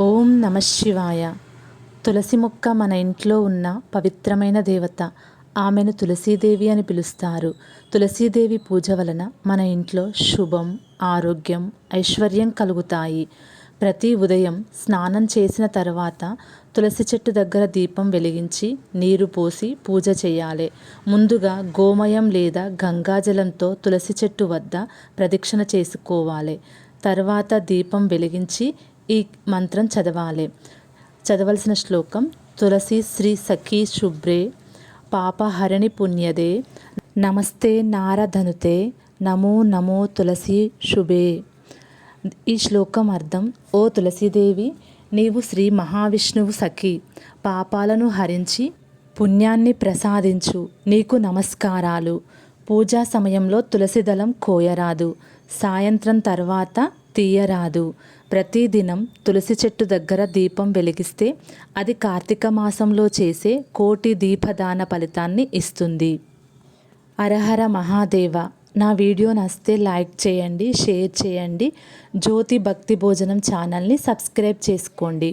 ఓం నమ శివాయ. తులసి మొక్క మన ఇంట్లో ఉన్న పవిత్రమైన దేవత. ఆమెను తులసీదేవి అని పిలుస్తారు. తులసీదేవి పూజ వలన మన ఇంట్లో శుభం ఆరోగ్యం ఐశ్వర్యం కలుగుతాయి. ప్రతి ఉదయం స్నానం చేసిన తర్వాత తులసి చెట్టు దగ్గర దీపం వెలిగించి నీరు పోసి పూజ చేయాలి. ముందుగా గోమయం లేదా గంగాజలంతో తులసి చెట్టు వద్ద ప్రదక్షిణ చేసుకోవాలి. తర్వాత దీపం వెలిగించి ఈ మంత్రం చదవాలి. చదవలసిన శ్లోకం తులసి శ్రీ సఖీ శుభ్రే పాపహరణి పుణ్యదే నమస్తే నారధనుతే నమో నమో తులసి శుభే. ఈ శ్లోకం అర్థం ఓ తులసీదేవి నీవు శ్రీ మహావిష్ణువు సఖి పాపాలను హరించి పుణ్యాన్ని ప్రసాదించు నీకు నమస్కారాలు. పూజా సమయంలో తులసిదళం కోయరాదు. సాయంత్రం తర్వాత తీయరాదు. ప్రతిదినం తులసి చెట్టు దగ్గర దీపం వెలిగిస్తే అది కార్తీక మాసంలో చేసే కోటి దీపదాన ఫలితాన్ని ఇస్తుంది. అరహర మహాదేవ నా వీడియో నస్తే లైక్ చేయండి షేర్ చేయండి. జ్యోతి భక్తి భోజనం ఛానల్ని సబ్స్క్రైబ్ చేసుకోండి.